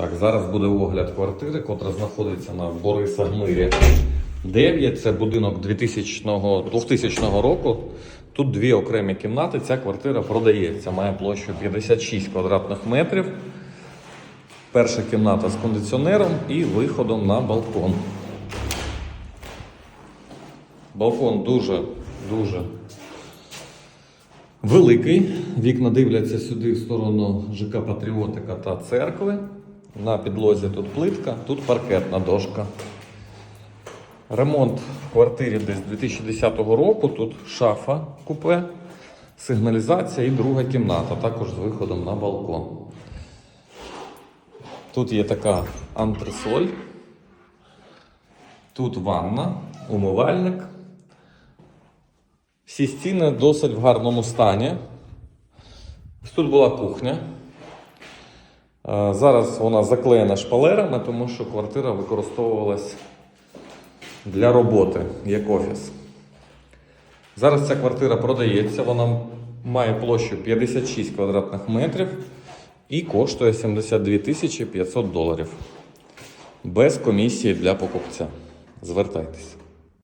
Так, зараз буде огляд квартири, котра знаходиться на Бориса Гмирі 9. Це будинок 2000, 2000 року. Тут дві окремі кімнати. Ця квартира продається. Має площу 56 квадратних метрів. Перша кімната з кондиціонером і виходом на балкон. Балкон дуже дуже великий. Вікна дивляться сюди в сторону ЖК Патріотика та церкви. На підлозі тут плитка, тут паркетна дошка. Ремонт в квартирі десь 2010 року. Тут шафа купе, сигналізація і друга кімната, також з виходом на балкон. Тут є така антресоль. Тут ванна, умивальник. Всі стіни досить в гарному стані. Тут була кухня. Е, Зараз вона заклеєна шпалерами, тому що квартира використовувалась для роботи як офіс. Зараз ця квартира продається, вона має площу 56 квадратних метрів і коштує 72 тисячі 500 доларів. Без комісії для покупця. Звертайтеся.